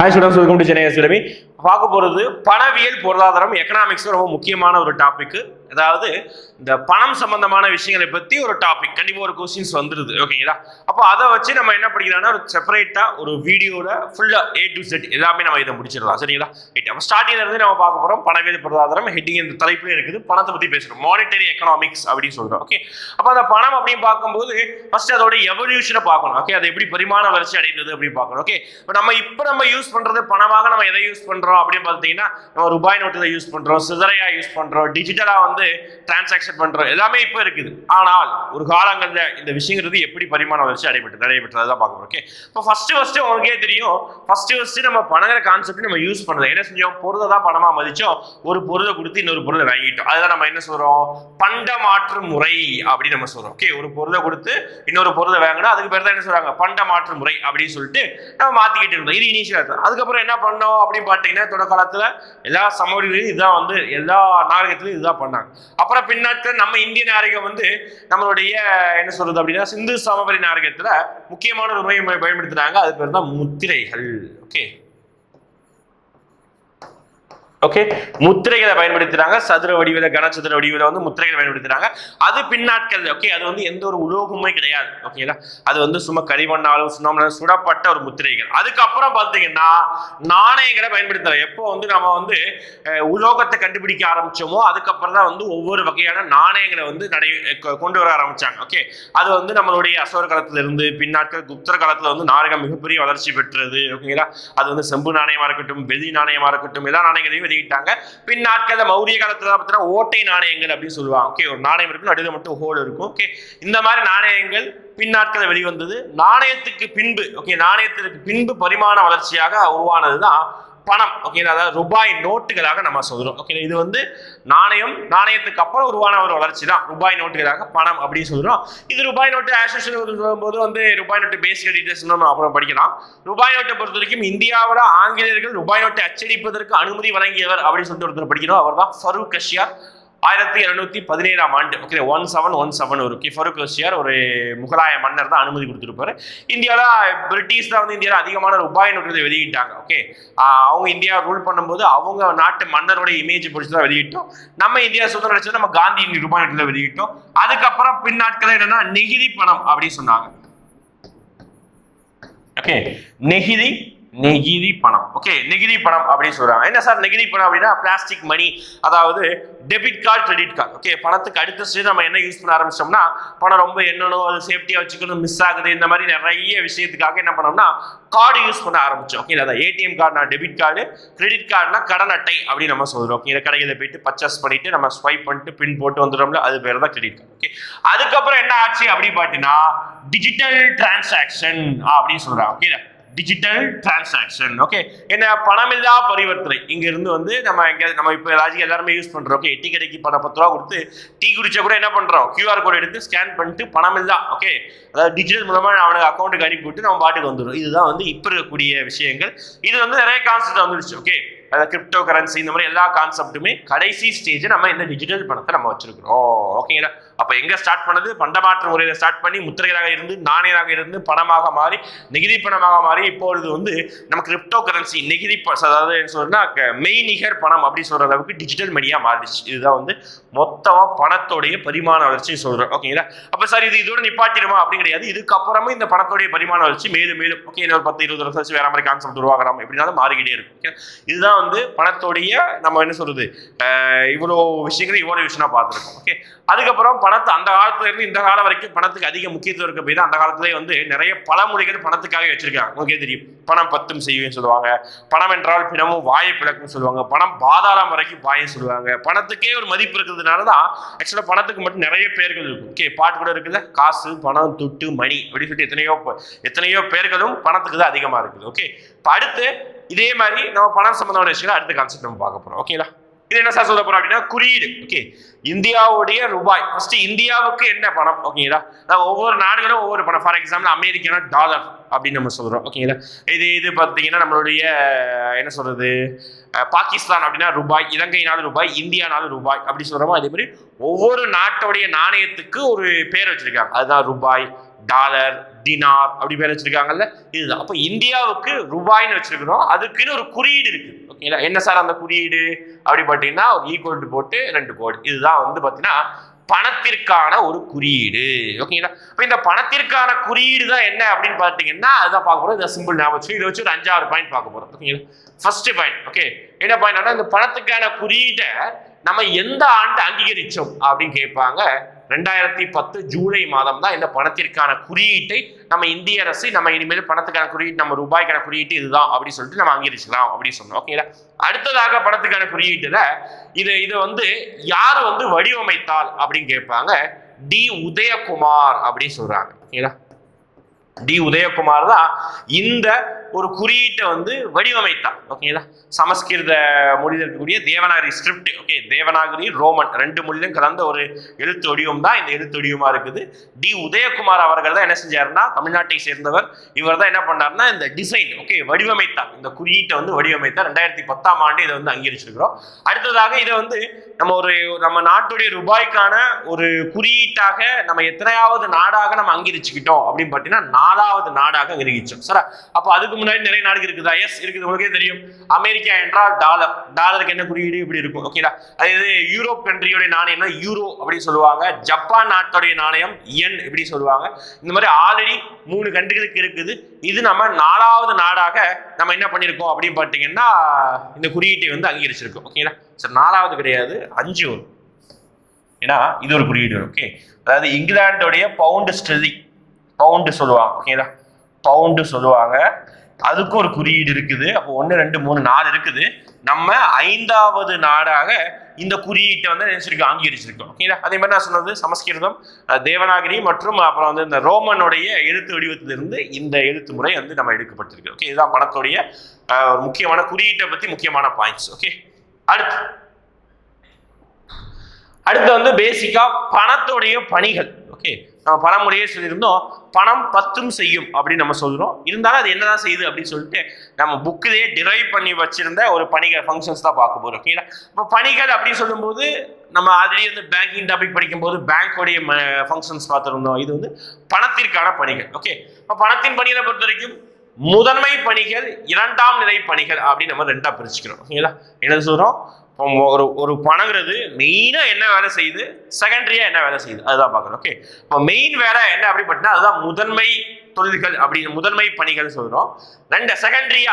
Hi students welcome to Chennai academy பார்க்க போகிறது பணவியல் பொருளாதாரம் எக்கனாமிக்ஸ் ரொம்ப முக்கியமான ஒரு டாபிக் அதாவது இந்த பணம் சம்பந்தமான விஷயங்களை பற்றி ஒரு டாபிக் கண்டிப்பாக ஒரு கொஸ்டின்ஸ் வந்துடுது ஓகேங்களா அப்போ அதை வச்சு நம்ம என்ன படிக்கலாம்னா ஒரு செப்பரேட்டாக ஒரு வீடியோவில் ஃபுல்லாக ஏ டு செட் எல்லாமே நம்ம இதை முடிச்சிடலாம். சரிங்களா? ரைட் அப்போ ஸ்டார்டிங்லேருந்து நம்ம பார்க்க போகிறோம் பணவியல் பொருளாதாரம் ஹெட்டிங் இந்த தலைப்பிலே இருக்குது. பணத்தை பற்றி பேசுகிறோம் மானிட்டரி எக்கனாமிக்ஸ் அப்படின்னு சொல்கிறோம் ஓகே அப்போ அந்த பணம் அப்படின்னு பார்க்கும்போது ஃபர்ஸ்ட் அதோட எவல்யூஷனை பார்க்கணும். ஓகே அது எப்படி பரிமாண வளர்ச்சி அடைந்தது அப்படின்னு பார்க்கணும். ஓகே இப்போ நம்ம இப்போ நம்ம யூஸ் பண்ணுறது பணமாக நம்ம எதை யூஸ் பண்ணுறோம் அப்படின்னு பார்த்தீங்கன்னா நம்ம ரூபாய் நோட்டு யூஸ் பண்ணுறோம் சிதறையா யூஸ் பண்ணுறோம் டிஜிட்டலாக வந்து டிரான்சாக்ஷன் பண்ணுறோம் எல்லாமே இப்போ இருக்குது. ஆனால் ஒரு காலங்களில் இந்த விஷயங்கிறது எப்படி பரிமாணம் வச்சு அடைபட்டு நடைபெற்றது தான் பார்க்க ஓகே இப்போ ஃபஸ்ட்டு ஃபஸ்ட்டு உங்களுக்கே தெரியும் ஃபஸ்ட்டு ஃபஸ்ட்டு நம்ம பணங்கிற கான்செப்ட் நம்ம யூஸ் பண்ணுறது என்ன செஞ்சோம்? பொருளை தான் பணமாக மதித்தோம் ஒரு பொருளை கொடுத்து இன்னொரு பொருளை வாங்கிட்டோம். அதுதான் நம்ம என்ன சொல்கிறோம் பண்ட மாற்று முறை அப்படின்னு நம்ம சொல்கிறோம் ஓகே ஒரு பொருளை கொடுத்து இன்னொரு பொருளை வாங்கினா அதுக்கு பேர் தான் என்ன சொல்கிறாங்க பண்ட மாற்று முறை அப்படின்னு சொல்லிட்டு நம்ம மாற்றிக்கிட்டு இருந்தோம். இது இனிஷியல் அதுக்கப்புறம் என்ன பண்ணோம் அப்படின்னு பார்த்தீங்கன்னா தொடக்க காலத்துல எல்லா சமவெளிகளையும் இதுதான் வந்து எல்லா நாகரிகத்திலையும் இதுதான் பண்ணாங்க. அப்புறம் பின்னாட்கள் நம்ம இந்திய நாகரிகம் வந்து நம்மளுடைய என்ன சொல்றது அப்படின்னா சிந்து சமவெளி நாகரிகத்துல முக்கியமான ஒரு முறையை பயன்படுத்தினாங்க. அது பேர் தான் முத்திரைகள். ஓகே? ஓகே முத்திரைகளை பயன்படுத்துறாங்க சதுர வடிவில கனசதுர வடிவில வந்து முத்திரைகளை பயன்படுத்துறாங்க அது பின்னாட்கள் ஓகே அது வந்து எந்த ஒரு உலோகமுமே கிடையாது. ஓகேங்களா அது வந்து சும்மா களிமண்ணாலும் சுண்ணாமலும் சுடப்பட்ட ஒரு முத்திரைகள். அதுக்கப்புறம் பார்த்தீங்கன்னா நாணயங்களை பயன்படுத்துறாங்க எப்போ வந்து நம்ம வந்து உலோகத்தை கண்டுபிடிக்க ஆரம்பிச்சோமோ அதுக்கப்புறம் தான் வந்து ஒவ்வொரு வகையான நாணயங்களை வந்து நடை கொண்டு வர ஆரம்பிச்சாங்க. ஓகே அது வந்து நம்மளுடைய அசோர காலத்துல இருந்து பின்னாட்கள் குப்தர காலத்துல வந்து நாடகம் மிகப்பெரிய வளர்ச்சி பெற்றது. ஓகேங்களா அது வந்து செம்பு நாணயமா இருக்கட்டும் வெள்ளி நாணயமா இருக்கட்டும் எல்லா நாணயங்களையும் வெளியிட்டாங்க. பின் மௌரிய காலத்துல பார்த்தீங்கன்னா ஓட்டை நாணயங்கள் அப்படின்னு சொல்லுவாங்க. ஓகே ஒரு நாணயம் இருக்கும் நடுவில் மட்டும் ஹோல் இருக்கும். ஓகே இந்த மாதிரி நாணயங்கள் பின் நாட்களில் வெளிவந்தது. நாணயத்துக்கு பின்பு ஓகே நாணயத்திற்கு பின்பு பரிமாண வளர்ச்சியாக உருவானதுதான் பணம் ஓகே அதாவது ரூபாய் நோட்டுகளாக நம்ம சொல்கிறோம் ஓகே இது வந்து நாணயம் நாணயத்துக்கு அப்புறம் உருவான ஒரு வளர்ச்சி தான். ரூபாய் நோட்டுகளாக பணம் அப்படின்னு சொல்கிறோம் இது ரூபாய் நோட்டு ஆசோசியேஷன் சொல்லும்போது வந்து ரூபாய் நோட்டு பேசிக் டீட்டெயில்ஸ் நம்ம அப்புறம் படிக்கலாம். ரூபாய் நோட்டை பொறுத்த வரைக்கும் இந்தியாவோட ஆங்கிலேயர்கள் ரூபாய் நோட்டை அச்சடிப்பதற்கு அனுமதி வழங்கியவர் அப்படின்னு சொல்லிட்டு ஒருத்தர் படிக்கிறோம். அவர் தான் ஃபரூக் கஷியார் ஆயிரத்தி எழுநூத்தி பதினேழாம் ஆண்டு. Okay one seven one seven ஒரு ஓகே ஃபரூக் ஒரு முகலாய மன்னர் தான் அனுமதி கொடுத்துருப்பாரு. இந்தியாவில் பிரிட்டிஷ் தான் வந்து இந்தியாவில் அதிகமான ரூபாய் நோட்டு வெளியிட்டாங்க. ஓகே அவங்க இந்தியா ரூல் பண்ணும்போது அவங்க நாட்டு மன்னரோட இமேஜ் பிடிச்சி தான் வெளியிட்டோம். நம்ம இந்தியா சுதந்திரம் அடிச்சது நம்ம காந்தி ரூபாய் நோட்டு வெளியிட்டோம். அதுக்கப்புறம் பின்னாட்கள் என்னன்னா நெகிழி பணம் அப்படின்னு சொன்னாங்க. ஓகே நெகிழி நெகிரி பணம் ஓகே நெகிரி பணம் அப்படின்னு சொல்றாங்க. என்ன சார் நெகிழி பணம் அப்படின்னா பிளாஸ்டிக் மணி அதாவது debit card credit card okay பணத்துக்கு அடுத்த ஸ்டேஜ் நம்ம என்ன யூஸ் பண்ண ஆரம்பிச்சோம்னா பணம் ரொம்ப என்னென்னோ அது சேஃப்டியாக வச்சுக்கணும் மிஸ் ஆகுது இந்த மாதிரி நிறைய விஷயத்துக்காக என்ன பண்ணோம்னா கார்டு யூஸ் பண்ண ஆரம்பிச்சோம். ஓகே அதான் ஏடிஎம் கார்டுனா டெபிட் கார்டு கிரெடிட் கார்டுனா கடன் அட்டை அப்படின்னு நம்ம சொல்றோம். ஓகே இந்த கடையில் போயிட்டு பர்ச்சேஸ் பண்ணிட்டு நம்ம ஸ்வைப் பண்ணிட்டு பின் போட்டு வந்துடுறோம்ல அது பேர் தான் கிரெடிட் கார்டு ஓகே அதுக்கப்புறம் என்ன ஆச்சு அப்படின்னு பார்த்தீங்கன்னா டிஜிட்டல் டிரான்சாக்ஷன் அப்படின்னு சொல்றாங்க. ஓகே டிஜிட்டல் டிரான்சாக்ஷன் ஓகே என்ன பணமில்லா பரிவர்த்தனை. இங்கேருந்து வந்து நம்ம எங்கேயாவது நம்ம இப்போ எல்லாத்தையும் எல்லாருமே யூஸ் பண்ணுறோம் ஓகே டீ கடைக்கு பணம் பத்து ரூபா கொடுத்து டீ குடிச்சா கூட என்ன பண்ணுறோம் கியூஆர் கோட் எடுத்து ஸ்கேன் பண்ணிட்டு பணமில்லா. ஓகே அதாவது டிஜிட்டல் மூலமாக அவனுக்கு அக்கௌண்ட்டுக்கு அனுப்பிவிட்டு நம்ம பாட்டுக்கு வந்துடும் இதுதான் வந்து இப்போ இருக்கக்கூடிய விஷயங்கள். இது வந்து நிறைய கான்செப்ட் வந்துடுச்சு. ஓகே அதாவது கிரிப்டோ கரன்சி இந்த மாதிரி எல்லா கான்செப்ட்டுமே கடைசி ஸ்டேஜ் நம்ம இந்த டிஜிட்டல் பணத்தை நம்ம வச்சிருக்கிறோம். ஓகேங்களா அப்போ எங்கே ஸ்டார்ட் பண்ணது? பண்டமாற்று முறையில் ஸ்டார்ட் பண்ணி முத்திரைகளாக இருந்து நாணயராக இருந்து பணமாக மாறி நெகிழி பணமாக மாறி இப்பொழுது வந்து நம்ம கிரிப்டோ கரன்சி நெகிரி அதாவது என்ன சொல்றதுன்னா மெய்நிகர் பணம் அப்படின்னு சொல்ற அளவுக்கு டிஜிட்டல் மீடியா மாறிடுச்சு. இதுதான் வந்து மொத்தமாக பணத்தோடைய பரிமாண வளர்ச்சி சொல்கிறோம் ஓகேங்களா அப்போ சார் இது இதோட நிப்பாட்டிடுமா? அப்படி கிடையாது. இதுக்கப்புறமும் இந்த பணத்தோடைய பரிமாண வளர்ச்சி மேலும் மேலும் ஓகே இன்னொரு பத்து இருபது வருஷம் வச்சு வேற மாதிரி கான்செப்ட் உருவாகலாம். எப்படினாலும் மாறிக்கிட்டே இருக்கும். இதுதான் வந்து பணத்தோடைய நம்ம என்ன சொல்றது? இவ்வளோ விஷயங்களை இவ்வளோ விஷயமா பார்த்துருக்கோம். ஓகே அதுக்கப்புறம் பணத்தை அந்த காலத்துல இருந்து இந்த காலம் வரைக்கும் பணத்துக்கு அதிக முக்கியத்துவம் இருக்க போய் தான் அந்த காலத்திலே வந்து நிறைய பழமொழிகள் பணத்துக்காக வச்சிருக்காங்க. உங்களுக்கே தெரியும். பணம் பத்தும் செய்யும் சொல்லுவாங்க. பணம் என்றால் பிணமும் வாயை பிளக்கும் சொல்லுவாங்க. பணம் பாதாளம் வரைக்கும் வாயும் சொல்லுவாங்க. பணத்துக்கே ஒரு மதிப்பு இருக்கிறதுனால தான் ஆக்சுவலாக பணத்துக்கு மட்டும் நிறைய பேர்கள் இருக்கும். ஓகே பாட்டு கூட இருக்குல்ல? காசு பணம் துட்டு மணி அப்படின்னு சொல்லிட்டு எத்தனையோ எத்தனையோ பேர்களும் பணத்துக்கு தான் அதிகமாக இருக்குது. ஓகே? இப்போ அடுத்து இதே மாதிரி நம்ம பணம் சம்பந்தமான விஷயங்கள் அடுத்த கான்செப்ட் நம்ம பார்க்க போகிறோம் ஓகேங்களா? இது என்ன சார் சொல்ல போறோம் அப்படின்னா குறியீடு. ஓகே இந்தியாவுடைய ரூபாய். ஃபர்ஸ்ட் இந்தியாவுக்கு என்ன பணம்? ஓகேங்களா நான் ஒவ்வொரு நாடுகளும் ஒவ்வொரு பணம். ஃபார் எக்ஸாம்பிள் அமெரிக்கனா டாலர் அப்படின்னு நம்ம சொல்றோம். ஓகேங்களா இது இது பார்த்தீங்கன்னா நம்மளுடைய என்ன சொல்றது? பாகிஸ்தான் அப்படின்னா ரூபாய் இலங்கை நாலு ரூபாய் இந்தியா நாலு ரூபாய். அப்படி சொல்றோமோ அதே மாதிரி ஒவ்வொரு நாட்டோடைய நாணயத்துக்கு ஒரு பேர் வச்சிருக்காங்க. அதுதான் ரூபாய் டாலர் தினார் அப்படி பேர் வச்சிருக்காங்கல்ல? இதுதான். அப்போ இந்தியாவுக்கு ரூபாய்னு வச்சிருக்கிறோம். அதுக்குன்னு ஒரு குறியீடு இருக்கு. ஓகேங்களா என்ன சார் அந்த குறியீடு? அப்படி பார்த்தீங்கன்னா ஒரு ஈக்குவல் போட்டு ரெண்டு கோடு. இதுதான் வந்து பார்த்தீங்கன்னா பணத்திற்கான ஒரு குறியீடு. ஓகேங்களா இப்போ இந்த பணத்திற்கான குறியீடு தான் என்ன அப்படின்னு பார்த்தீங்கன்னா அதுதான் பார்க்க போகிறோம் இந்த சிம்பிள் ஞாபகம் வச்சு இதை வச்சு ஒரு அஞ்சாறு பாயிண்ட் பார்க்க போகிறோம் ஓகேங்களா ஃபர்ஸ்ட் பாயிண்ட் ஓகே என்ன பாயிண்ட் இந்த பணத்துக்கான குறியீடை நம்ம எந்த ஆண்டு அங்கீகரிச்சோம் அப்படின்னு கேட்பாங்க. ரெண்டாயிரத்தி பத்து ஜூலை மாதம் தான் இந்த பணத்திற்கான குறியீட்டை நம்ம இந்திய அரசு நம்ம இனிமேல் பணத்துக்கான குறியீட்டு நம்ம ரூபாய்க்கான குறியீட்டு இதுதான் அப்படின்னு சொல்லிட்டு நம்ம அங்கீகரிச்சுக்கலாம் அப்படின்னு சொன்னோம். ஓகேங்களா அடுத்ததாக பணத்துக்கான குறியீட்டுல இது இது வந்து யார் வந்து வடிவமைத்தால் அப்படின்னு கேட்பாங்க? டி. உதயகுமார் அப்படின்னு சொல்றாங்க. ஓகேங்களா டி உதயகுமார் தான் இந்த ஒரு குறியீட்டை வந்து வடிவமைத்தான் ஓகேங்களா சமஸ்கிருத மொழியில் இருக்கக்கூடிய Devanagari script okay Devanagari Roman ரெண்டு மொழியும் கலந்த ஒரு எழுத்து வடிவம் தான் இந்த எழுத்து வடிவமா இருக்குது. டி உதயகுமார் அவர்கள் தான் என்ன செஞ்சாருன்னா தமிழ்நாட்டை சேர்ந்தவர். இவர் தான் என்ன பண்ணாருன்னா இந்த டிசைன் ஓகே வடிவமைத்தார். இந்த குறியீட்டை வந்து வடிவமைத்தார். ரெண்டாயிரத்தி பத்தாம் ஆண்டு இதை வந்து அங்கீகரிச்சிருக்கிறோம். அடுத்ததாக இதை வந்து நம்ம ஒரு நம்ம நாட்டுடைய ரூபாய்க்கான ஒரு குறியீட்டாக நம்ம எத்தனையாவது நாடாக நம்ம அங்கீகரிச்சுக்கிட்டோம் அப்படின்னு பார்த்தீங்கன்னா நாலாவது நாடாக அங்கீகரிச்சோம். சரா அப்போ அதுக்கு முன்னாடி நிறைய நாடுகள் இருக்குதா? எஸ் இருக்குது. உங்களுக்கே தெரியும். அமெரிக்கா என்றால் டாலர். டாலருக்கு என்ன குறியீடு? இப்படி இருக்கும். ஓகேடா அதாவது யூரோப் கண்ட்ரியோடைய நாணயம்னா யூரோ அப்படின்னு சொல்லுவாங்க. ஜப்பான் நாட்டுடைய நாணயம் என் இப்படி சொல்லுவாங்க. இந்த மாதிரி ஆல்ரெடி மூணு கண்ட்ரிகளுக்கு இருக்குது. இது நம்ம நாலாவது நாடாக நம்ம என்ன பண்ணியிருக்கோம் அப்படின்னு பார்த்தீங்கன்னா இந்த குறியீட்டை வந்து அங்கீகரிச்சிருக்கோம். ஓகேங்களா சரி நாலாவது கிடையாது அஞ்சு வரும். ஏன்னா இது ஒரு குறியீடு ஓகே அதாவது இங்கிலாண்டோடைய பவுண்டு ஸ்டெல்லி பவுண்டு சொல்லுவாங்க ஓகேங்களா பவுண்டு சொல்லுவாங்க. அதுக்கும் ஒரு குறியீடு இருக்குது. அப்போ ஒன்று ரெண்டு மூணு நாலு இருக்குது. நம்ம ஐந்தாவது நாடாக இந்த குறியீட்டை வந்து நினைச்சிருக்கோம் அங்கீகரிச்சிருக்கோம் ஓகேங்களா அதே மாதிரி நான் சொன்னது சமஸ்கிருதம் தேவநாகரி மற்றும் அப்புறம் வந்து இந்த ரோமனுடைய எழுத்து வடிவத்திலிருந்து இந்த எழுத்து முறை வந்து நம்ம எடுக்கப்பட்டிருக்கு ஓகே இதுதான் பணத்துடைய ஒரு முக்கியமான குறியீட்டை பற்றி முக்கியமான பாயிண்ட்ஸ் ஓகே அடுத்து. அடுத்து வந்து பேசிக்கா பணத்துடைய பணிகள். ஓகே நம்ம பணமுறையே சொல்லியிருந்தோம். பணம் பத்தும் செய்யும் அப்படின்னு நம்ம சொல்கிறோம் இருந்தாலும் அது என்னதான் செய்யுது அப்படின்னு சொல்லிட்டு நம்ம புக்கிலேயே டிரைவ் பண்ணி வச்சிருந்த ஒரு பணிகள் ஃபங்க்ஷன்ஸ் தான் பார்க்க போகிறோம் ஓகேங்களா இப்போ பணிகள் அப்படின்னு சொல்லும்போது நம்ம ஆல்ரெடி வந்து பேங்கிங் டாபிக் படிக்கும்போது பேங்கோடைய ஃபங்க்ஷன்ஸ் பார்த்துருந்தோம். இது வந்து பணத்திற்கான பணிகள். ஓகே இப்போ பணத்தின் பணிகளை பொறுத்த வரைக்கும் முதன்மை பணிகள் இரண்டாம் நிலை பணிகள் அப்படின்னு நம்ம ரெண்டா பிரிச்சுக்கிறோம். ஓகேங்களா? என்ன சொல்றோம்? இப்போ ஒரு ஒரு பணங்கிறது மெயினாக என்ன வேலை செய்யுது? செகண்டரியாக என்ன வேலை செய்யுது? அதுதான் பார்க்கணும். ஓகே? இப்போ மெயின் வேலை என்ன அப்படி பார்த்தா அதுதான் முதன்மை தொழில்கள் அப்படின்னு முதன்மை பணிகள் சொல்கிறோம் ரெண்டு செகண்டரியா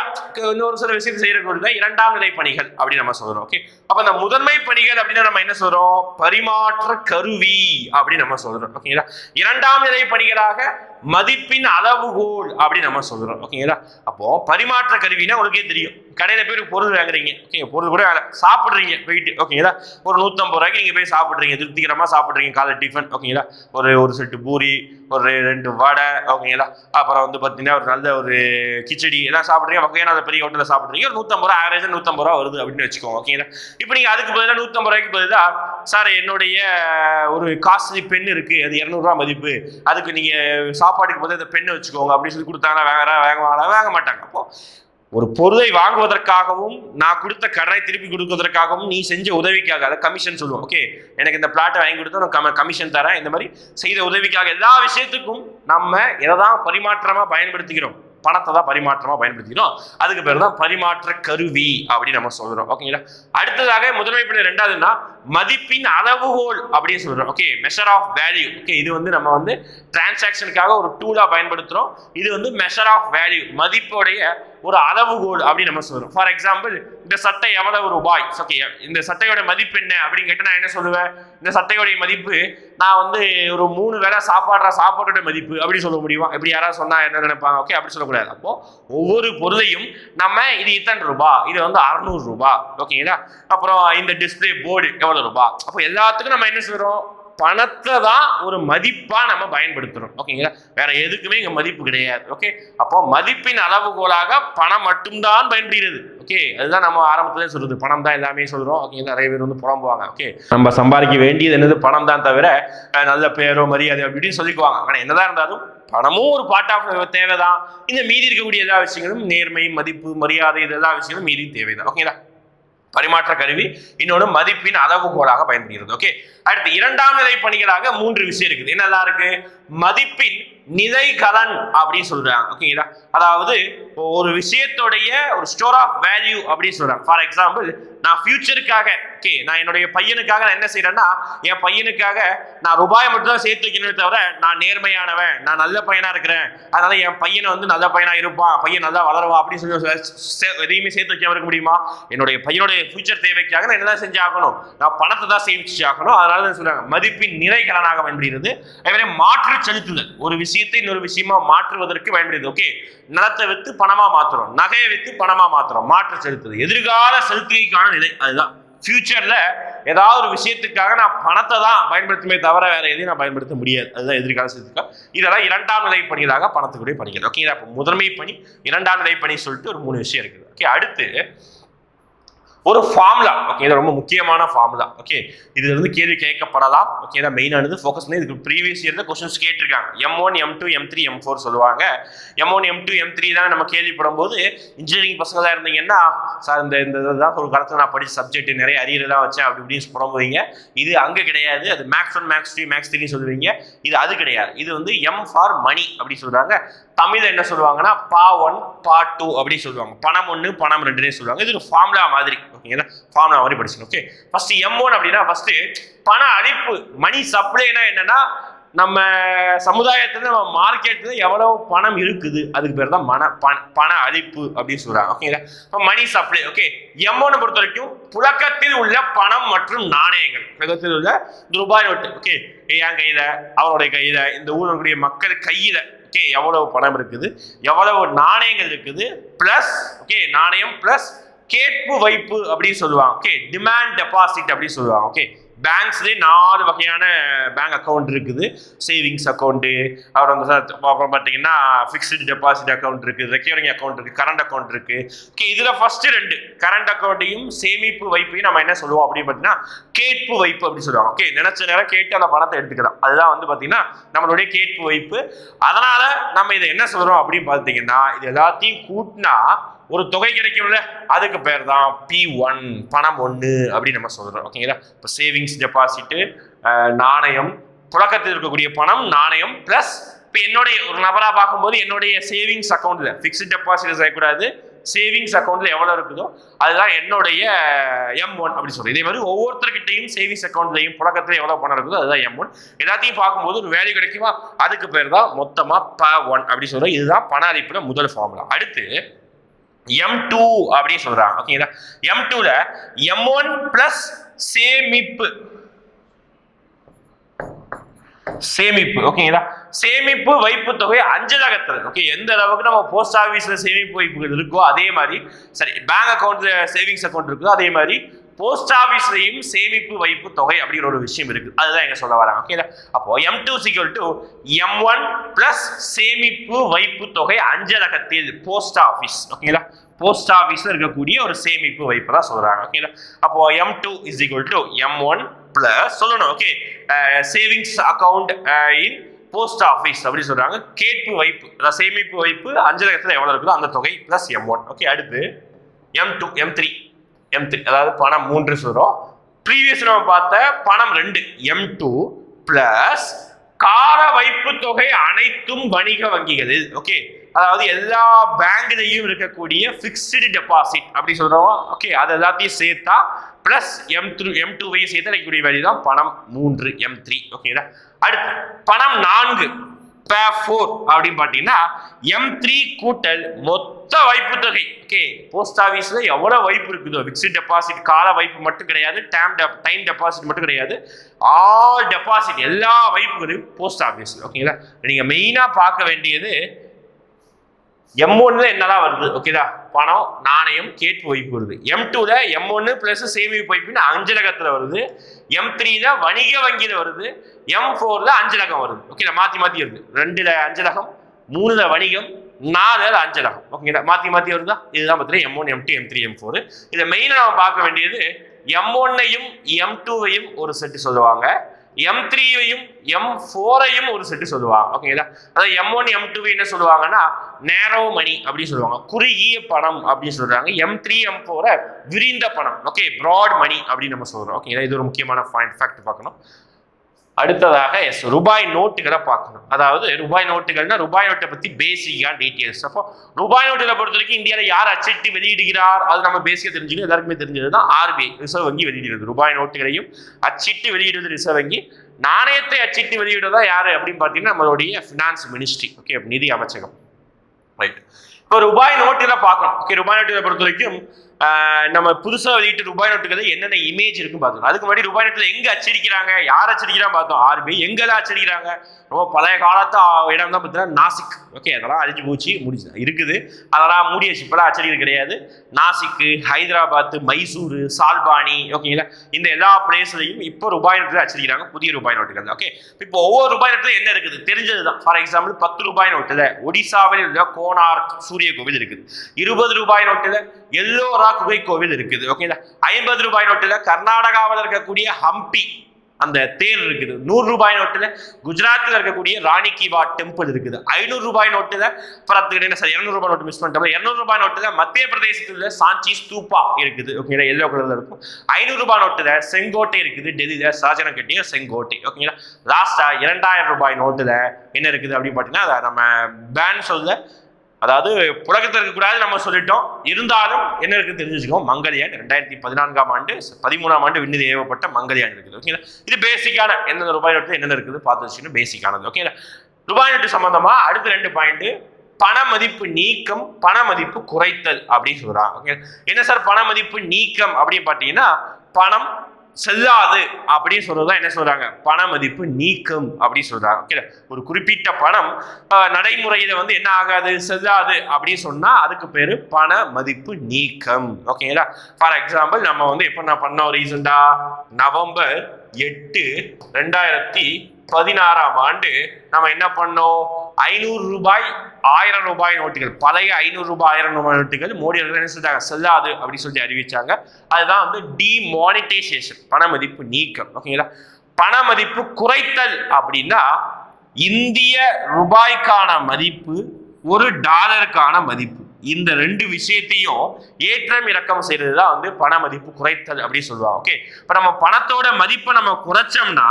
இன்னொரு சில விஷயம் செய்யறது இரண்டாம் நிலை பணிகள் அப்படின்னு நம்ம சொல்கிறோம் ஓகே? அப்போ அந்த முதன்மை பணிகள் அப்படின்னு நம்ம என்ன சொல்கிறோம் பரிமாற்ற கருவி அப்படின்னு நம்ம சொல்கிறோம் ஓகேங்களா? இரண்டாம் நிலை பணிகளாக மதிப்பின் அளவுகோல் அப்படின்னு நம்ம சொல்கிறோம் ஓகேங்களா அப்போ பரிமாற்ற கருவினா உங்களுக்கே தெரியும். கடையில் போய் பொருள் வாங்குறீங்க. ஓகே பொருள் கூட வேலை. போயிட்டு. ஓகேங்களா ஒரு நூற்றம்பது ரூபாய்க்கு நீங்கள் போய் சாப்பிட்றீங்க. திருப்திகரமாக சாப்பிட்றீங்க. காலை டிஃபன் ஓகேங்களா ஒரு ஒரு செட்டு பூரி ஒரு ரெண்டு வடை. ஓகேங்களா அப்புறம் வந்து பார்த்தீங்கன்னா ஒரு நல்ல ஒரு கிச்சடி. எல்லாம் சாப்பிட்றீங்க. வகையான அதை பெரிய ஹோட்டலில் சாப்பிட்றீங்க. ஒரு நூற்றம்பது ரூபா ஆவரேஜாக நூற்றம்பது ரூபா வருது அப்படின்னு வச்சுக்கோங்க. ஓகேங்களா இப்போ நீங்கள் அதுக்கு பதிலாக நூற்றம்பது ரூபாய்க்கு பதிலாக சார் என்னுடைய ஒரு காஸ்ட்லி பெண் இருக்குது அது இரநூறுவா மதிப்பு. அதுக்கு நீங்கள் சாப்பாட்டுக்கு பதிலாக இந்த பெண்ணை வச்சுக்கோங்க அப்படின்னு சொல்லி கொடுத்தாங்கன்னா வாங்குறா வாங்குவாங்களா வாங்க மாட்டாங்க. அப்போ ஒரு பொருளை வாங்குவதற்காகவும் நான் கொடுத்த கடனை திருப்பி கொடுக்கறதற்காகவும் நீ செஞ்ச உதவிக்காக அதை கமிஷன் சொல்லுவோம். ஓகே எனக்கு இந்த பிளாட்டை வாங்கி கொடுத்தா நான் கமிஷன் தரேன். இந்த மாதிரி செய்த உதவிக்காக எல்லா விஷயத்துக்கும் நம்ம எதை தான் பரிமாற்றமாக பயன்படுத்திக்கிறோம் பணத்தை தான் பரிமாற்றமாக பயன்படுத்திக்கிறோம் அதுக்கு பேர் தான் பரிமாற்ற கருவி அப்படின்னு நம்ம சொல்கிறோம் ஓகேங்களா அடுத்ததாக முதன்மை ரெண்டாவதுன்னா மதிப்பின் அளவுகோல் அப்படின்னு சொல்கிறோம் okay measure of value okay இது வந்து நம்ம வந்து டிரான்சாக்ஷனுக்காக ஒரு டூலாக பயன்படுத்துகிறோம் இது வந்து மெஷர் ஆஃப் வேல்யூ மதிப்போடைய ஒரு அளவுகோல் அப்படின்னு நம்ம சொல்றோம். ஃபார் எக்ஸாம்பிள் இந்த சட்டை எவ்வளவு ரூபாய்? ஓகே இந்த சட்டையோட மதிப்பு என்ன? அப்படின்னு கேட்டால் நான் என்ன சொல்லுவேன்? இந்த சட்டையோடைய மதிப்பு நான் வந்து ஒரு மூணு வேளை சாப்பாடுற சாப்பாட்டோட மதிப்பு அப்படி சொல்ல முடியுமா? இப்படி யாராவது சொன்னா என்ன நினைப்பாங்க? ஓகே அப்படி சொல்லக்கூடாது. அப்போ ஒவ்வொரு பொருளையும் நம்ம இது இத்தனை ரூபா? இது வந்து அறுநூறு ரூபா. ஓகேங்களா அப்புறம் இந்த டிஸ்பிளே போர்டு எவ்வளவு ரூபாய் அப்போ எல்லாத்துக்கும் நம்ம என்ன சொல்றோம் பணத்தை தான் ஒரு மதிப்பாக நம்ம பயன்படுத்துகிறோம் ஓகேங்களா வேற எதுக்குமே இங்கே மதிப்பு கிடையாது. ஓகே அப்போ மதிப்பின் அளவுகோலாக பணம் மட்டும்தான் பயன்படுகிறது. ஓகே அதுதான் நம்ம ஆரம்பத்துலேயே சொல்றது. பணம் தான் எல்லாமே சொல்கிறோம் ஓகே நிறைய பேர் வந்து புலம்புவாங்க ஓகே நம்ம சம்பாதிக்க வேண்டியது என்னது? பணம் தான் தவிர நல்ல பேரோ மரியாதை அப்படின்னு சொல்லிக்குவாங்க. ஆனால் என்னதான் இருந்தாலும் பணமும் ஒரு பார்ட் ஆஃப் தேவைதான். இந்த மீதி இருக்கக்கூடிய எல்லா விஷயங்களும் நேர்மை மதிப்பு மரியாதை இது எல்லா விஷயங்களும் மீதி தேவைதான். ஓகேங்களா பரிமாற்ற கருவி இன்னொன்று மதிப்பின் அளவுகோலாக பயன்படுகிறது. ஓகே அடுத்து இரண்டாம் நிலை பணிகளாக மூன்று விஷயம் இருக்குது. என்னதான் இருக்கு? மதிப்பின் நிலைகலன் அப்படின்னு சொல்றாங்க. ஓகேங்களா அதாவது ஒரு விஷயத்துடைய ஒரு ஸ்டோர் ஆஃப் வேல்யூ அப்படின்னு சொல்றாங்க. ஃபார் எக்ஸாம்பிள் நான் ஃபியூச்சருக்காக ஓகே நான் என்னுடைய பையனுக்காக நான் என்ன செய்யறேன்னா என் பையனுக்காக நான் ரூபாயை மட்டும் தான் சேர்த்து வைக்கணும் தவிர நான் நேர்மையானவன் நான் நல்ல பையனா இருக்கிறேன். அதனால என் பையனை வந்து நல்ல பையனா இருப்பான் பையன் நல்லா வளருவான் அப்படின்னு சொல்லி எதையுமே சேர்த்து வைக்காம இருக்க முடியுமா? என்னுடைய பையனுடைய ஃபியூச்சர் தேவைக்காக நான் என்னதான் செஞ்சு ஆகணும்? நான் பணத்தை தான் சேமிச்சு ஆகணும். அதனால தான் சொல்றாங்க மதிப்பின் நிறைகலனாக பயன்படுகிறது. அதே மாற்று செலுத்துதல் ஒரு விஷயத்தை இன்னொரு விஷயமா மாற்றுவதற்கு பயன்படுது ஓகே நிலத்தை வித்து பணமா மாத்துறோம். நகையை வித்து பணமா மாத்துறோம். மாற்று செலுத்துது எதிர்கால செலுத்துகைக்கான நிலை. அதுதான். ஃபியூச்சர்ல ஏதாவது ஒரு விஷயத்துக்காக நான் பணத்தை தான் பயன்படுத்துமே தவிர வேற எதையும் நான் பயன்படுத்த முடியாது. அதுதான் எதிர்கால செலுத்துக்கா இதெல்லாம் இரண்டாம் நிலை பணிகளாக பணத்துக்குடைய பணிகள். ஓகே அப்போ முதன்மை பணி இரண்டாம் நிலை பணி சொல்லிட்டு ஒரு மூணு விஷயம் இருக்குது. ஓகே அடுத்து ஒரு ஃபார்முலா ஓகே இது ரொம்ப முக்கியமான ஃபார்முலா ஓகே இதுல இருந்து கேள்வி கேட்கப்படலாம் ஓகே தான் மெயினானது ஃபோக்கஸ் பண்ணி இதுக்கு ப்ரீவியஸ் இயர்ல கொஸ்டின்ஸ் கேட்டிருக்காங்க. M one M two M three M four சொல்லுவாங்க. M one M two M three தான் நம்ம கேள்விப்படும் போது இன்ஜினியரிங் பசங்க தான் இருந்தீங்கன்னா சார் இந்த இந்த இதுதான் ஒரு காலத்தில் நான் படிச்ச சப்ஜெக்ட் நிறைய அரியர்லாம் வச்சேன் அப்படி இப்படின்னு புறம்புவீங்க இது அங்கே கிடையாது. அது max one max two max three சொல்லுவீங்க. இது அது கிடையாது. இது வந்து எம் ஃபார் மணி அப்படி சொல்றாங்க. தமிழ்ல என்ன சொல்லுவாங்கன்னா பா ஒன் பா டூ அப்படின்னு சொல்லுவாங்க. பணம் ஒன்று பணம் ரெண்டுனே சொல்லுவாங்க. இது ஒரு ஃபார்முலா மாதிரி. ஓகேங்களா ஃபார்முலா மாதிரி படிச்சுங்க ஓகே ஃபர்ஸ்ட் எம் ஒன் அப்படின்னா ஃபர்ஸ்ட் பண அழிப்பு மணி சப்ளைனா என்னன்னா நம்ம சமுதாயத்துல நம்ம மார்க்கெட்ல எவ்வளவு பணம் இருக்குது அதுக்கு பேர் தான் மன பண பண அழிப்பு அப்படின்னு சொல்றாங்க. ஓகேங்களா இப்போ மணி சப்ளை ஓகே எம்மோனை பொறுத்த வரைக்கும் புழக்கத்தில் உள்ள பணம் மற்றும் நாணயங்கள். புழக்கத்தில் உள்ள ரூபாய் நோட்டு. ஓகே என் கையில அவருடைய கையில இந்த ஊரில் மக்கள் கையில ஓகே எவ்வளவு பணம் இருக்குது? எவ்வளவு நாணயங்கள் இருக்குது? பிளஸ் ஓகே நாணயம் பிளஸ் கேட்பு வைப்பு அப்படின்னு சொல்லுவாங்க. ஓகே டிமாண்ட் டெபாசிட் அப்படின்னு சொல்லுவாங்க. ஓகே பேங்க்ஸ்லேயே நாலு வகையான பேங்க் அக்கௌண்ட் இருக்குது. சேவிங்ஸ் அக்கௌண்ட்டு அப்புறம் வந்து சார் அப்புறம் பார்த்தீங்கன்னா ஃபிக்ஸ்டு டெபாசிட் அக்கௌண்ட் இருக்குது ரெக்கரிங் அக்கௌண்ட் இருக்குது கரண்ட் அக்கௌண்ட் இருக்குது ஓகே இதில் ஃபஸ்ட்டு ரெண்டு கரண்ட் அக்கௌண்ட்டையும் சேமிப்பு வைப்பையும் நம்ம என்ன சொல்லுவோம் அப்படின்னு பார்த்தீங்கன்னா கேட்பு வைப்பு அப்படின்னு சொல்லுவாங்க. ஓகே நினச்ச நேரம் கேட்டு அந்த பணத்தை எடுத்துக்கலாம். அதுதான் வந்து பார்த்தீங்கன்னா நம்மளுடைய கேட்பு வைப்பு. அதனால் நம்ம இதை என்ன சொல்கிறோம் அப்படின்னு பார்த்தீங்கன்னா இது எல்லாத்தையும் கூட்டினா ஒரு தொகை கிடைக்கும்ல அதுக்கு பேர் தான் பி ஒன் பணம் ஒன்று அப்படின்னு நம்ம சொல்கிறோம் ஓகேங்களா இப்போ சேவிங்ஸ் டெபாசிட்டு நாணயம் புழக்கத்தில் இருக்கக்கூடிய பணம் நாணயம் ப்ளஸ் இப்போ என்னுடைய ஒரு நபராக பார்க்கும்போது என்னுடைய சேவிங்ஸ் அக்கௌண்ட்டில் ஃபிக்ஸ்ட் டெபாசிட் செய்யக்கூடாது. சேவிங்ஸ் அக்கௌண்ட்டில் எவ்வளோ இருக்குதோ அதுதான் என்னுடைய எம் ஒன் அப்படி சொல்கிறேன் இதே மாதிரி ஒவ்வொருத்தர்கிட்டையும் சேவிங்ஸ் அக்கௌண்ட்லையும் புழக்கத்தில் எவ்வளோ பணம் இருக்குதோ அதுதான் எம் ஒன் எல்லாத்தையும் பார்க்கும்போது ஒரு வேல்யூ கிடைக்குமா? அதுக்கு பேர் தான் மொத்தமாக ப ஒன் அப்படின்னு சொல்கிறோம் இதுதான் பண அளிப்பில் முதல் ஃபார்முலா அடுத்து எம் டூ அப்படின்னு சொல்றான் ஓகேங்களா எம் டூல எம் ஒன் பிளஸ் சேமிப்பு. சேமிப்பு. ஓகேங்களா சேமிப்பு வைப்பு தொகை அஞ்சலகத்தில் ஓகே எந்த அளவுக்கு நம்ம போஸ்ட் ஆஃபீஸ்ல சேமிப்பு வைப்புகள் இருக்கோ அதே மாதிரி சரி பேங்க் அக்கௌண்ட் சேவிங்ஸ் அக்கௌண்ட் இருக்கோ அதே மாதிரி போஸ்ட் ஆஃபீஸ்லையும் சேமிப்பு வைப்பு தொகை அப்படிங்கிற ஒரு விஷயம் இருக்கு. அதுதான் எங்க சொல்ல வராங்க. ஓகேங்களா அப்போ M two equal to M one plus சேமிப்பு வைப்பு தொகை அஞ்சலகத்தில் போஸ்ட் ஆஃபீஸ் ஓகேங்களா போஸ்ட் ஆஃபீஸ்ல இருக்கக்கூடிய ஒரு சேமிப்பு வைப்பு தான் சொல்றாங்க. ஓகேங்களா அப்போ M two is equal to M one plus சொல்லணும். Okay savings account in post office அப்படி சொல்றாங்க. கேட்பு வைப்பு அதாவது சேமிப்பு வைப்பு அஞ்சலகத்தில் எவ்வளவு இருக்குதோ அந்த தொகை பிளஸ் எம் ஒன் ஓகே அடுத்து M two M three M three அதாவது பணம் மூன்று சொல்றோம். ப்ரீவியஸ் நம்ம பார்த்த பணம் ரெண்டு எம் டூ பிளஸ் கால வைப்பு தொகை அனைத்தும் வணிக வங்கிகளில் ஓகே அதாவது எல்லா பேங்க்லையும் இருக்கக்கூடிய ஃபிக்ஸ்டு டெபாசிட் அப்படி சொல்றோம். ஓகே அது எல்லாத்தையும் சேர்த்தா பிளஸ் எம் த்ரூ எம் டூவையும் சேர்த்து அடைக்கக்கூடிய வேல்யூ தான் பணம் மூன்று எம் த்ரீ ஓகேங்களா அடுத்து பணம் நான்கு. பே ஃபோர் அப்படின்னு பார்த்தீங்கன்னா எம் த்ரீ கூட்டல் மொத்த வைப்பு தொகை. ஓகே போஸ்ட் ஆஃபீஸில் எவ்வளோ வைப்பு இருக்குதோ ஃபிக்ஸ்ட் டெபாசிட் கால வைப்பு மட்டும் கிடையாது டைம் டைம் டெபாசிட் மட்டும் கிடையாது. ஆல் டெபாசிட் எல்லா வைப்புகளையும் போஸ்ட் ஆஃபீஸில் ஓகேங்களா நீங்கள் மெயினாக பார்க்க வேண்டியது எம் ஒன்ல என்னதான் வருது? ஓகேதா பணம் நாணயம் கேட்டு வைப்பு வருது எம் டூல எம் ஒன்னு பிளஸ் சேமிப்பு வைப்புன்னு அஞ்சலகத்துல வருது. எம் த்ரீல வணிக வங்கியில வருது. எம் ஃபோர்ல அஞ்சலகம் வருது. ஓகேடா மாத்தி மாத்தி வருது. ரெண்டுல அஞ்சலகம் மூணுல வணிகம் நாலுல அஞ்சலகம். ஓகேங்களா மாத்தி மாத்தி வருதா? இதுதான் பார்த்தீங்கன்னா M one M two M three M four இதை மெயினாக நம்ம பார்க்க வேண்டியது எம் ஒன்னையும் எம் டூவையும் ஒரு செட்டு சொல்லுவாங்க. எம் த்ரீயையும் எம் ஃபோரையும் ஒரு செட்டு சொல்லுவாங்க. ஓகேங்களா அதாவது எம் ஒன் எம் டூ என்ன சொல்லுவாங்கன்னா நேரோ மணி அப்படின்னு சொல்லுவாங்க. குறுகிய பணம் அப்படின்னு சொல்றாங்க. எம் த்ரீ எம் ஃபோரை விரிந்த பணம். ஓகே ப்ராட் மணி அப்படின்னு நம்ம சொல்றோம். ஓகேங்களா இது ஒரு முக்கியமான பாயிண்ட் ஃபேக்ட் பார்க்கணும். அடுத்ததாக எஸ் ரூபாய் நோட்டுகளை பார்க்கணும். அதாவது ரூபாய் நோட்டுகள்னா ரூபாய் நோட்டை பற்றி பேசிக்கான டீட்டெயில்ஸ் அப்போ ரூபாய் நோட்டுகளை பொறுத்த வரைக்கும் இந்தியாவில் யார் அச்சிட்டு வெளியிடுகிறார்? அது நம்ம பேசிக்க தெரிஞ்சுக்கணும். எல்லாருக்குமே தெரிஞ்சது தான் ஆர்பிஐ ரிசர்வ் வங்கி வெளியிடுறது ரூபாய் நோட்டுகளையும் அச்சிட்டு வெளியிடுவது ரிசர்வ் வங்கி. நாணயத்தை அச்சிட்டு வெளியிடுறதா யார்? அப்படின்னு பார்த்தீங்கன்னா நம்மளுடைய ஃபினான்ஸ் மினிஸ்ட்ரி ஓகே நிதி அமைச்சகம். ரைட் இப்போ ரூபாய் நோட்டில் பார்க்கணும். ஓகே ரூபாய் நோட்டுகளை பொறுத்த வரைக்கும் நம்ம புதுசாக வெளியிட்ட ரூபாய் நோட்டுக்கு என்னென்ன இமேஜ் இருக்குன்னு பார்த்தோம் அதுக்கு முன்னாடி ரூபாய் நோட்டில் எங்கே அச்சடிக்கிறாங்க யார் அச்சடிக்கிறான்னு பார்த்தோம் ஆர்பிஐ எங்கே தான் அச்சடிக்கிறாங்க? ரொம்ப பழைய காலத்து இடம் தான் பார்த்தீங்கன்னா நாசிக். ஓகே அதெல்லாம் அழிஞ்சு போச்சு முடிச்சு இருக்குது. அதெல்லாம் மூடியாச்சு. இப்போலாம் அச்சடிக்கிறது கிடையாது. நாசிக்கு ஹைதராபாத் மைசூர் சால்பானி ஓகேங்களா இந்த எல்லா பிளேஸ்லையும் இப்போ ரூபாய் நோட்டில் அச்சடிக்கிறாங்க புதிய ரூபாய் நோட்டுகள் ஓகே இப்போ ஒவ்வொரு ரூபாய் நோட்டில் என்ன இருக்குது? தெரிஞ்சது தான் ஃபார் எக்ஸாம்பிள் பத்து ரூபாய் நோட்டில் ஒடிசாவில் உள்ள கோனார்க் சூரிய கோவில் இருக்குது. இருபது ரூபாய் நோட்டுல எல்லோரா குகை கோவில் இருக்குது. ஓகேங்களா ஐம்பது ரூபாய் நோட்டுல கர்நாடகாவில் இருக்கக்கூடிய ஹம்பி அந்த தேர் இருக்குது. நூறு ரூபாய் நோட்டுல குஜராத்தில் இருக்கக்கூடிய ராணி கிவா டெம்பிள் இருக்குது. ஐநூறு ரூபாய் நோட்டுல பரத்துக்கிட்ட சார் இரநூறு ரூபாய் நோட்டு மிஸ் பண்ணிட்டோம் இரநூறு ரூபாய் நோட்டுல மத்திய பிரதேசத்தில் சாஞ்சி ஸ்தூபா இருக்குது. ஓகேங்களா எல்லோ கலர்ல இருக்கும். ஐநூறு ரூபாய் நோட்டுல செங்கோட்டை இருக்குது. டெல்லியில சாஜனம் கட்டிய செங்கோட்டை. ஓகேங்களா லாஸ்டா இரண்டாயிரம் ரூபாய் நோட்டுல என்ன இருக்குது அப்படின்னு பார்த்தீங்கன்னா அதை நம்ம பேன் சொல்ல அதாவது புழக்கத்தில் இருக்கக்கூடாது நம்ம சொல்லிட்டோம். இருந்தாலும் என்ன இருக்குது தெரிஞ்சுக்கோ வச்சுக்கோம் மங்கள்யான் ரெண்டாயிரத்தி பதினான்காம் ஆண்டு பதிமூணாம் ஆண்டு விண்ணில் ஏவப்பட்ட மங்கள்யான் இருக்குது. ஓகேங்களா இது பேசிக்கான எந்தெந்த ரூபாய் நோட்டு என்னென்ன இருக்குது? பார்த்து வச்சுக்கணும் பேசிக்கானது ஓகேங்களா ரூபாய் நோட்டு சம்பந்தமாக அடுத்த ரெண்டு பாயிண்ட்டு பண மதிப்பு நீக்கம் பண மதிப்பு குறைத்தல் அப்படின்னு சொல்கிறாங்க ஓகே என்ன சார் பண மதிப்பு நீக்கம் அப்படின்னு பார்த்தீங்கன்னா பணம் செல்லாது அப்படின்னு சொல்றதுதான் என்ன சொல்றாங்க? பண மதிப்பு நீக்கம் அப்படின்னு சொல்றாங்க. ஓகே ஒரு குறிப்பிட்ட பணம் நடைமுறையில வந்து என்ன ஆகாது? செல்லாது அப்படின்னு சொன்னா அதுக்கு பேரு பண மதிப்பு நீக்கம் ஓகேங்களா ஃபார் எக்ஸாம்பிள் நம்ம வந்து எப்போ நான் பண்ணோம் ரீசெண்டா நவம்பர் எட்டு ரெண்டாயிரத்தி பதினாறாம் ஆண்டு நம்ம என்ன பண்ணோம்? ஐநூறு ரூபாய் ஆயிரம் ரூபாய் நோட்டுகள். பழைய ஐநூறு ரூபாய் ஆயிரம் ரூபாய் நோட்டுகள் மோடி அவர்கள் என்ன செஞ்சாங்க செல்லாது அப்படின்னு சொல்லி அறிவிச்சாங்க. அதுதான் வந்து டிமானிட்டைசேஷன் பண மதிப்பு நீக்கம். ஓகேங்களா பண மதிப்பு குறைத்தல் அப்படின்னா இந்திய ரூபாய்க்கான மதிப்பு ஒரு டாலருக்கான மதிப்பு. இந்த ரெண்டு விஷயத்தையும் ஏற்றம் இறக்கம் செய்யறது தான் வந்து பண மதிப்பு குறைத்தல் அப்படின்னு சொல்லுவாங்க. ஓகே இப்போ நம்ம பணத்தோட மதிப்பை நம்ம குறைச்சோம்னா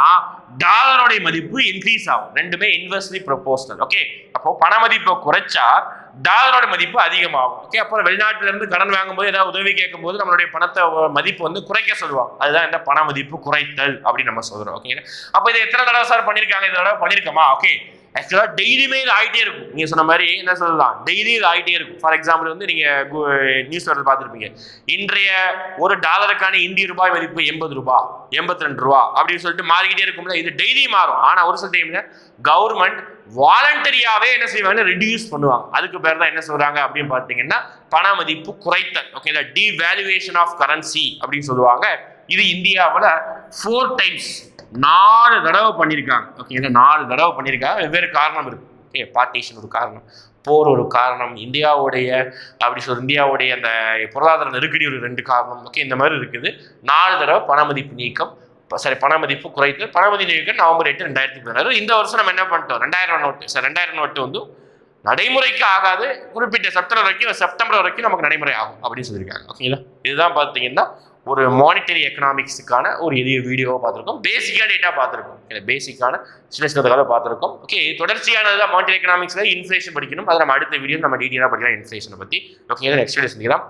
டாலரோடைய மதிப்பு இன்க்ரீஸ் ஆகும். ரெண்டுமே இன்வெர்ஸ்லி ப்ரொபோஷனல் ஓகே அப்போ பண மதிப்பை குறைச்சா டாலரோட மதிப்பு அதிகமாகும். ஓகே அப்புறம் வெளிநாட்டுல இருந்து கடன் வாங்கும்போது ஏதாவது உதவி கேட்கும்போது நம்மளுடைய பணத்தை மதிப்பு வந்து குறைக்க சொல்லுவாங்க. அதுதான் இந்த பண மதிப்பு குறைத்தல் அப்படின்னு நம்ம சொல்றோம். ஓகேங்களா அப்போ இதை எத்தனை தடவை சார் பண்ணியிருக்காங்க இந்த தடவை பண்ணியிருக்கோமா ஓகே ஆக்சுவலாக டெய்லியுமே இது ஆகிட்டே இருக்கும். நீங்கள் சொன்ன மாதிரி என்ன சொல்லலாம் டெய்லி இது ஆகிட்டே இருக்கும். ஃபார் எக்ஸாம்பிள் வந்து நீங்கள் நியூஸ் பேப்பர் பார்த்துருப்பீங்க. இன்றைய ஒரு டாலருக்கான இந்திய ரூபாய் மதிப்பு எண்பது ரூபா எண்பத்தி ரெண்டு ரூபா அப்படின்னு சொல்லிட்டு மாறிக்கிட்டே இருக்கும்ல இது டெய்லி மாறும். ஆனால் ஒரு சில டைமில் கவர்மெண்ட் வாலண்டரியாவே என்ன செய்வாங்க ரெடியூஸ் பண்ணுவாங்க. அதுக்கு பேர் தான் என்ன சொல்றாங்க அப்படின்னு பார்த்தீங்கன்னா பண மதிப்பு குறைத்தல். ஓகேங்களா டிவேல்யூவேஷன் ஆஃப் கரன்சி அப்படின்னு சொல்லுவாங்க. இது இந்தியாவில் ஃபோர் டைம்ஸ் நாலு தடவை பண்ணியிருக்காங்க ஓகேங்களா நாலு தடவை பண்ணியிருக்காங்க வெவ்வேறு காரணம் இருக்குது ஓகே பார்ட்டிஷன் ஒரு காரணம் போர் ஒரு காரணம் இந்தியாவுடைய அப்படி சொல்ற இந்தியாவுடைய அந்த பொருளாதார நெருக்கடி ஒரு ரெண்டு காரணம். ஓகே இந்த மாதிரி இருக்குது. நாலு தடவை பண மதிப்பு நீக்கம் ப- சாரி பண மதிப்பு குறைத்து பண மதிப்பு நீக்கம் நவம்பர் எட்டு ரெண்டாயிரத்தி பதினாறு. இந்த வருஷம் நம்ம என்ன பண்ணிட்டோம்? ரெண்டாயிரம் நோட்டு சார் ரெண்டாயிரம் நோட்டு வந்து நடைமுறைக்கு ஆகாது. குறிப்பிட்ட செப்டம்பர் வரைக்கும் செப்டம்பர் வரைக்கும் நமக்கு நடைமுறை ஆகும் அப்படின்னு சொல்லியிருக்காங்க. ஓகேங்களா இதுதான் பார்த்தீங்கன்னா ஒரு மானிட்டரி எக்கனாமிக்ஸுக்கான ஒரு எளிய வீடியோவை பார்த்துருக்கோம். பேசிக்காக டேட்டா பார்த்துருக்கோம். இல்லை பேசிக்கான சின்ன சின்ன பார்த்துருக்கோம் ஓகே தொடர்ச்சியானதான் மானிட்டரி எக்கனாமிக்ஸில் இன்ஃப்ளேஷன் படிக்கணும். அதை நம்ம அடுத்த வீடியோ நம்ம டீட்டெயிலாக படிக்கலாம் இன்ஃப்ளேஷனை பற்றி ஓகே நெக்ஸ்ட் வீடியோ சந்திக்கலாம்.